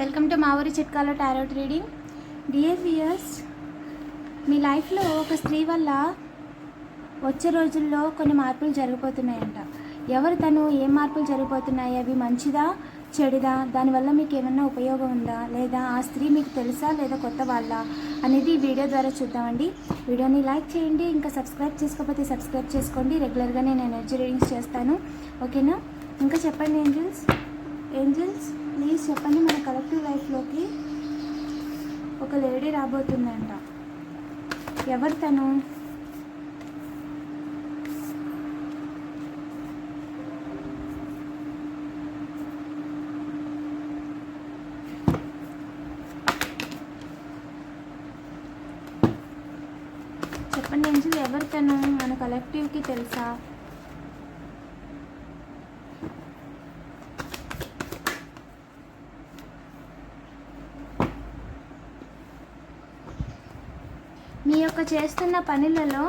Welcome to మా ఊరి చిట్కాలో టారోట్ రీడింగ్. డియర్ మీ లైఫ్లో ఒక స్త్రీ వల్ల వచ్చే రోజుల్లో కొన్ని మార్పులు జరిగిపోతున్నాయంట. ఎవరు తను ఏం మార్పులు జరిగిపోతున్నాయి? అవి మంచిదా చెడుదా? దానివల్ల మీకు ఏమన్నా ఉపయోగం ఉందా? లేదా ఆ స్త్రీ మీకు తెలుసా లేదా కొత్త వాళ్ళ? అనేది వీడియో ద్వారా చూద్దామండి. వీడియోని లైక్ చేయండి ఇంకా సబ్స్క్రైబ్ చేసుకోకపోతే సబ్స్క్రైబ్ చేసుకోండి. రెగ్యులర్గా నేను ఎనర్జీ రీడింగ్స్ చేస్తాను. ఓకేనా? ఇంకా చెప్పండి ఏంజల్స్? ఏంజల్స్? ప్లీజ్ చెప్పండి మన కలెక్టివ్ లైఫ్లోకి ఒక లేడీ రాబోతుందంట. ఎవరు తను? చెప్పండి ఏంజల్ ఎవరు తను? మన కలెక్టివ్కి తెలుసా? యొక్క చేస్తున్న పనులలో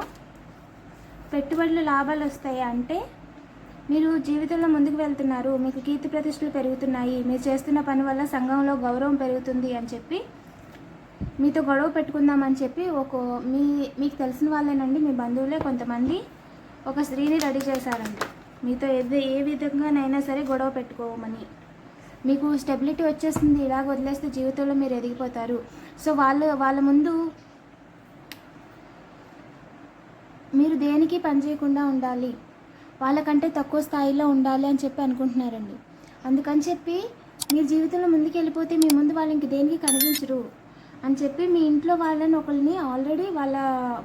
పెట్టుబడులు లాభాలు వస్తాయి? అంటే మీరు జీవితంలో ముందుకు వెళ్తున్నారు మీకు కీర్తి ప్రతిష్టలు పెరుగుతున్నాయి మీరు చేస్తున్న పని వల్ల సంఘంలో గౌరవం పెరుగుతుంది అని చెప్పి మీతో గొడవ పెట్టుకుందామని చెప్పి ఒక మీ మీకు తెలిసిన వాళ్ళేనండి మీ బంధువులే కొంతమంది ఒక స్త్రీని రెడీ చేశారండి. మీతో ఏది ఏ విధంగానైనా సరే గొడవ పెట్టుకోమని. మీకు స్టెబిలిటీ వచ్చేస్తుంది ఇలాగ వదిలేస్తే జీవితంలో మీరు ఎదిగిపోతారు. సో వాళ్ళు వాళ్ళ ముందు మీరు దేనికి పని చేయకుండా ఉండాలి? వాళ్ళకంటే తక్కువ స్థాయిలో ఉండాలి అని చెప్పి అనుకుంటున్నారండి. అందుకని చెప్పి మీ జీవితంలో ముందుకు వెళ్ళిపోతే మీ ముందు వాళ్ళు ఇంక దేనికి కనిపించరు అని చెప్పి మీ ఇంట్లో వాళ్ళని ఒకరిని ఆల్రెడీ వాళ్ళ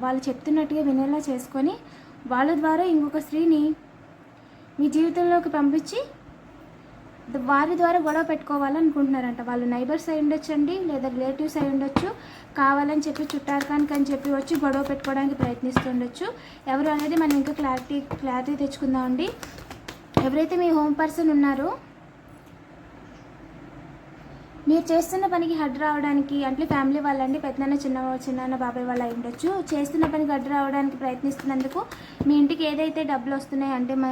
వాళ్ళు చెప్తున్నట్టుగా వినేలా చేసుకొని వాళ్ళ ద్వారా ఇంకొక స్త్రీని మీ జీవితంలోకి పంపించి వారి ద్వారా గొడవ పెట్టుకోవాలనుకుంటున్నారంట. వాళ్ళు నైబర్స్ అయి ఉండొచ్చండి లేదా రిలేటివ్స్ అయి ఉండొచ్చు కావాలని చెప్పి చుట్టారకానికి అని చెప్పి వచ్చి గొడవ పెట్టుకోవడానికి ప్రయత్నిస్తుండొచ్చు. ఎవరు అనేది మనం ఇంకా క్లారిటీ క్లారిటీ తెచ్చుకుందామండి. ఎవరైతే మీ హోమ్ పర్సన్ ఉన్నారో మీరు చేస్తున్న పనికి హడ్ రావడానికి అంటే ఫ్యామిలీ వాళ్ళండి పెద్దనాన్న చిన్న చిన్నాన్న బాబాయ్ వాళ్ళు అయి ఉండొచ్చు. చేస్తున్న పనికి హడ్ రావడానికి ప్రయత్నిస్తున్నందుకు మీ ఇంటికి ఏదైతే డబ్బులు వస్తున్నాయి అంటే మా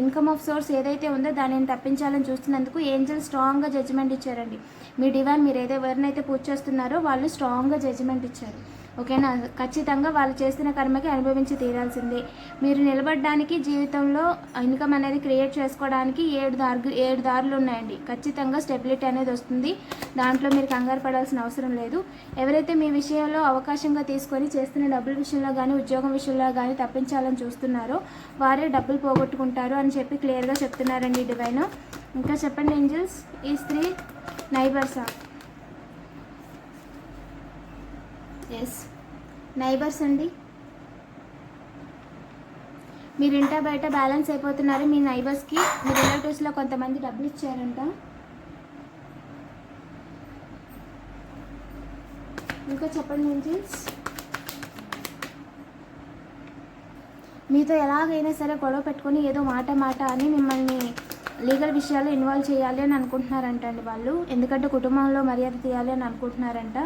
ఇన్కమ్ ఆఫ్ సోర్స్ ఏదైతే ఉందో దానిని తప్పించాలని చూస్తున్నందుకు ఏంజల్ స్ట్రాంగ్గా జడ్జిమెంట్ ఇచ్చారండి. మీ డివైన్ మీరు ఏదో ఎవరినైతే పూజ చేస్తున్నారో వాళ్ళు స్ట్రాంగ్గా జడ్జిమెంట్ ఇచ్చారు. ఓకేనా? ఖచ్చితంగా వాళ్ళు చేసిన కర్మకి అనుభవించి తీరాల్సిందే. మీరు నిలబడడానికి జీవితంలో ఇన్కమ్ అనేది క్రియేట్ చేసుకోవడానికి ఏడు దారు ఏడు దారులు ఉన్నాయండి. ఖచ్చితంగా స్టెబిలిటీ అనేది వస్తుంది. దాంట్లో మీరు కంగారు పడాల్సిన అవసరం లేదు. ఎవరైతే మీ విషయంలో అవకాశంగా తీసుకొని చేస్తున్న డబ్బుల విషయంలో కానీ ఉద్యోగం విషయంలో కానీ తప్పించాలని చూస్తున్నారో వారే డబ్బులు పోగొట్టుకుంటారు అని చెప్పి క్లియర్గా చెప్తున్నారండి డివైన్. ఇంకా చెప్పండి ఏంజల్స్? ఈ స్త్రీ నైబర్సా? ఎస్ నైబర్స్ అండి. మీరు ఇంటా బయట బ్యాలెన్స్ అయిపోతున్నారు మీ నైబర్స్కి మీ రిలేటివ్స్లో కొంతమంది డబ్బులు ఇచ్చారంట. ఇంకా చెప్పండి ఏంజిల్స్ మీతో ఎలాగైనా సరే గొడవ పెట్టుకొని ఏదో మాట మాట అని మిమ్మల్ని లీగల్ విషయాలు ఇన్వాల్వ్ చేయాలి అని అనుకుంటున్నారంట అండి వాళ్ళు. ఎందుకంటే కుటుంబంలో మర్యాద తీయాలి అని అనుకుంటున్నారంట.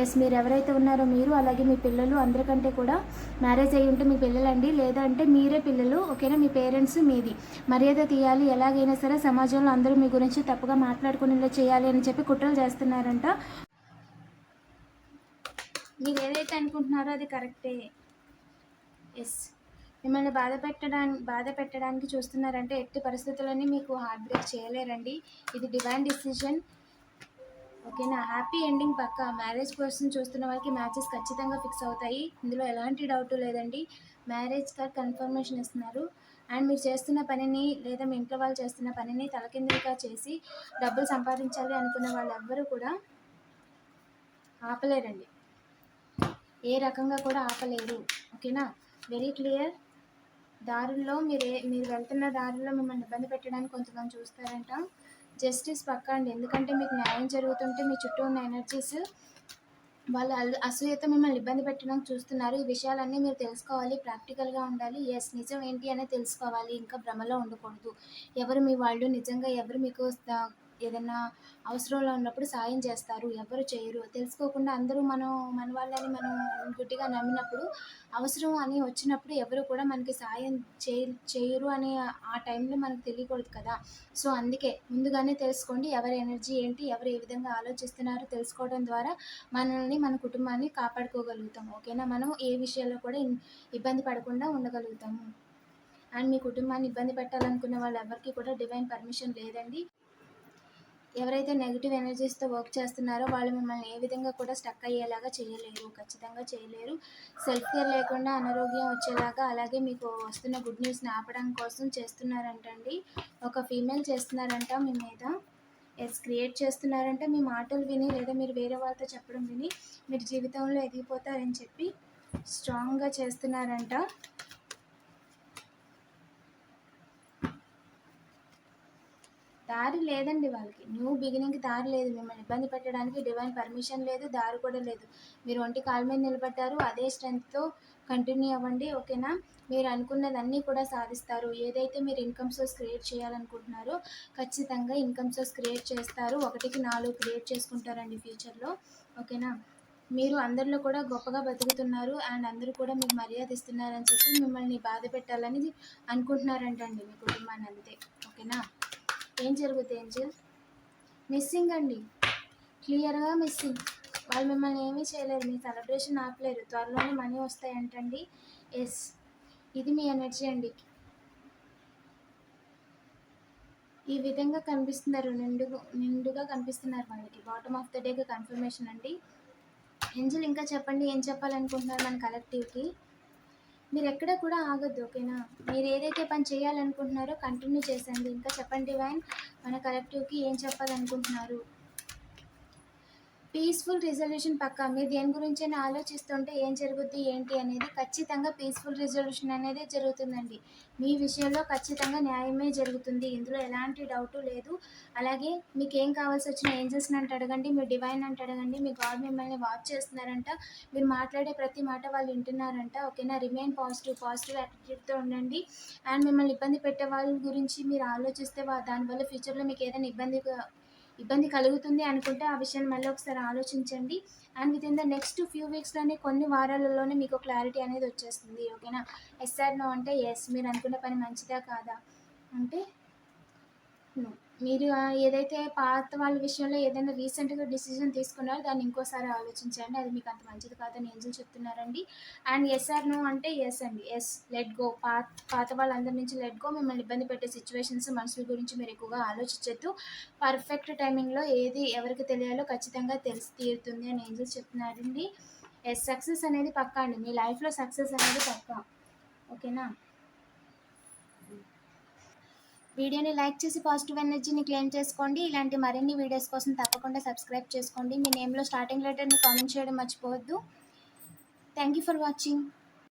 ఎస్ మీరు ఎవరైతే ఉన్నారో మీరు అలాగే మీ పిల్లలు అందరికంటే కూడా మ్యారేజ్ అయ్యి ఉంటే మీ పిల్లలండి. లేదంటే మీరే పిల్లలు ఓకేనా? మీ పేరెంట్స్ మీది. మర్యాద తీయాలి ఎలాగైనా సరే సమాజంలో అందరూ మీ గురించి తప్పుగా మాట్లాడుకునేలా చేయాలి అని చెప్పి కుట్రలు చేస్తున్నారంట. మీరు ఏదైతే అనుకుంటున్నారో అది కరెక్టే. ఎస్ మిమ్మల్ని బాధ పెట్టడానికి బాధ పెట్టడానికి చూస్తున్నారంటే ఎట్టి పరిస్థితులని మీకు హార్ట్ బ్రేక్ చేయలేరండి. ఇది డివైన్ డిసిజన్ ఓకేనా? హ్యాపీ ఎండింగ్ పక్క. మ్యారేజ్ పర్సన్ చూస్తున్న వాళ్ళకి మ్యాచెస్ ఖచ్చితంగా ఫిక్స్ అవుతాయి. ఇందులో ఎలాంటి డౌట్ లేదండి. మ్యారేజ్ కార్డ్ కన్ఫర్మేషన్ ఇస్తున్నారు. అండ్ మీరు చేస్తున్న పనిని లేదా మీ ఇంట్లో వాళ్ళు చేస్తున్న పనిని తలకిందులుగా చేసి డబ్బులు సంపాదించాలి అనుకున్న వాళ్ళు ఎవ్వరూ కూడా ఆపలేరండి. ఏ రకంగా కూడా ఆపలేరు. ఓకేనా? వెరీ క్లియర్ దారుల్లో మీరు మీరు వెళ్తున్న దారిలో మిమ్మల్ని ఇబ్బంది పెట్టడానికి కొంతమంది చూస్తారంట. జస్టిస్ పక్క అండి. ఎందుకంటే మీకు న్యాయం జరుగుతుంటే మీ చుట్టూ ఉన్న ఎనర్జీస్ వాళ్ళ అల్- అసూయతో మిమ్మల్ని ఇబ్బంది పెట్టడానికి చూస్తున్నారు. ఈ విషయాలన్నీ మీరు తెలుసుకోవాలి ప్రాక్టికల్గా ఉండాలి. ఎస్ నిజం ఏంటి అనేది తెలుసుకోవాలి. ఇంకా భ్రమలో ఉండకూడదు. ఎవరు మీ వాళ్ళు? నిజంగా ఎవరు మీకు ఏదైనా అవసరంలో ఉన్నప్పుడు సాయం చేస్తారు. ఎవరు చేయరు. తెలుసుకోకుండా అందరూ మనం మన వాళ్ళని మనం గుడ్డిగా నమ్మినప్పుడు అవసరం అని వచ్చినప్పుడు ఎవరు కూడా మనకి సాయం చే చేయరు అని ఆ టైంలో మనకు తెలియకూడదు కదా. సో అందుకే ముందుగానే తెలుసుకోండి ఎవరి ఎనర్జీ ఏంటి ఎవరు ఏ విధంగా ఆలోచిస్తున్నారో తెలుసుకోవడం ద్వారా మనల్ని మన కుటుంబాన్ని కాపాడుకోగలుగుతాం. ఓకేనా? మనం ఏ విషయాల్లో కూడా ఇబ్బంది పడకుండా ఉండగలుగుతాము. అండ్ మీ కుటుంబాన్ని ఇబ్బంది పెట్టాలనుకున్న వాళ్ళు ఎవరికి కూడా డివైన్ పర్మిషన్ లేదండి. ఎవరైతే నెగిటివ్ ఎనర్జీస్తో వర్క్ చేస్తున్నారో వాళ్ళు మిమ్మల్ని ఏ విధంగా కూడా స్టక్ అయ్యేలాగా చేయలేరు ఖచ్చితంగా చేయలేరు. సెల్ఫ్ కేర్ లేకుండా అనారోగ్యం వచ్చేలాగా అలాగే మీకు వస్తున్న గుడ్ న్యూస్ని ఆపడం కోసం చేస్తున్నారంటండి. ఒక ఫీమేల్ చేస్తున్నారంట మీ మీద. ఎస్ క్రియేట్ చేస్తున్నారంటే. మీ మాటలు విని లేదా మీరు వేరే వాళ్ళతో చెప్పడం విని మీరు జీవితంలో ఎదిగిపోతారని చెప్పి స్ట్రాంగ్గా చేస్తున్నారంట. దారి లేదండి వాళ్ళకి. న్యూ బిగినింగ్కి దారి లేదు. మిమ్మల్ని ఇబ్బంది పెట్టడానికి డివైన్ పర్మిషన్ లేదు దారి కూడా లేదు. మీరు ఒంటి కాలు మీద నిలబడ్డారు అదే స్ట్రెంగ్త్తో కంటిన్యూ అవ్వండి ఓకేనా? మీరు అనుకున్నదన్నీ కూడా సాధిస్తారు. ఏదైతే మీరు ఇన్కమ్ సోర్స్ క్రియేట్ చేయాలనుకుంటున్నారో ఖచ్చితంగా ఇన్కమ్ సోర్స్ క్రియేట్ చేస్తారు. ఒకటికి నాలుగు క్రియేట్ చేసుకుంటారండి ఫ్యూచర్లో ఓకేనా? మీరు అందరిలో కూడా గొప్పగా బతుకుతున్నారు అండ్ అందరూ కూడా మీకు మర్యాద ఇస్తున్నారని చెప్పి మిమ్మల్ని బాధ పెట్టాలని అనుకుంటున్నారంటండి మీ కుటుంబాన్ని అంతే ఓకేనా? ఏం జరుగుతుంది ఏంజల్ మిస్సింగ్ అండి. క్లియర్గా మిస్సింగ్ వాళ్ళు మిమ్మల్ని ఏమీ చేయలేరు. మీ సెలబ్రేషన్ ఆపలేరు. త్వరలోనే మనీ వస్తాయంటండి. ఎస్ ఇది మీ ఎనర్జీ అండి. ఈ విధంగా కనిపిస్తున్నారు. నిండు నిండుగా కనిపిస్తున్నారు మనకి. బాటమ్ ఆఫ్ ద డేకి కన్ఫర్మేషన్ అండి. ఏంజల్ ఇంకా చెప్పండి. ఏం చెప్పాలనుకుంటున్నారు మన కలెక్టివ్కి మీరు ఎక్కడ కూడా ఆగొద్దు ఓకేనా? మీరు ఏదైతే పని చేయాలనుకుంటున్నారో కంటిన్యూ చేసండి ఇంకా చెప్పండి వైన్. మన కలెక్టివ్కి ఏం చెప్పాలనుకుంటున్నారు? పీస్ఫుల్ రిజల్యూషన్ పక్కా? మీరు దేని గురించైనా ఆలోచిస్తుంటే ఏం జరుగుద్ది ఏంటి అనేది ఖచ్చితంగా పీస్ఫుల్ రిజల్యూషన్ అనేది జరుగుతుందండి. మీ విషయంలో ఖచ్చితంగా న్యాయమే జరుగుతుంది. ఇందులో ఎలాంటి డౌటు లేదు. అలాగే మీకు ఏం కావాల్సి వచ్చిన ఏంజల్స్ని అంటే అడగండి మీ డివైన్ అంటే అడగండి మీ గాడ్ మిమ్మల్ని వాచ్ చేస్తున్నారంట మీరు మాట్లాడే ప్రతి మాట వాళ్ళు వింటున్నారంట. ఓకేనా? రిమైన్ పాజిటివ్ పాజిటివ్ యాటిట్యూడ్తో ఉండండి. అండ్ మిమ్మల్ని ఇబ్బంది పెట్టే వాళ్ళ గురించి మీరు ఆలోచిస్తే దానివల్ల ఫ్యూచర్లో మీకు ఏదైనా ఇబ్బంది ఇబ్బంది కలుగుతుంది అనుకుంటే ఆ విషయాన్ని మళ్ళీ ఒకసారి ఆలోచించండి. And within the next few వీక్స్లోనే కొన్ని వారాలలోనే మీకు క్లారిటీ అనేది వచ్చేస్తుంది. ఓకేనా ఎస్ఆర్ నో అంటే ఎస్ మీరు అనుకున్న పని మంచిదా కాదా? అంటే నో మీరు ఏదైతే పాత వాళ్ళ విషయంలో ఏదైనా రీసెంట్గా డిసిజన్ తీసుకున్నారో దాన్ని ఇంకోసారి ఆలోచించండి. అది మీకు అంత మంచిది కాదని ఏంజల్ చెప్తున్నారండి. అండ్ ఎస్ఆర్ నో అంటే ఎస్ అండి. ఎస్ లెట్ గో పాత పాత వాళ్ళందరి నుంచి లెట్ గో మిమ్మల్ని ఇబ్బంది పెట్టే సిచ్యువేషన్స్ మనుషుల గురించి మీరు ఎక్కువగా ఆలోచించద్దు. పర్ఫెక్ట్ టైమింగ్లో ఏది ఎవరికి తెలియాలో ఖచ్చితంగా తెలిసి తీరుతుంది అని ఏంజల్స్ చెప్తున్నారండి. ఎస్ సక్సెస్ అనేది పక్కా అండి. మీ లైఫ్లో సక్సెస్ అనేది పక్కా. ఓకేనా వీడియోని లైక్ చేసి పాజిటివ్ ఎనర్జీని క్లెయిమ్ చేసుకోండి. ఇలాంటి మరిన్ని వీడియోస్ కోసం తప్పకుండా సబ్స్క్రైబ్ చేసుకోండి. మీ నేమ్లో స్టార్టింగ్ లెటర్ని కామెంట్ చేయడం మర్చిపోవద్దు. Thank you for watching.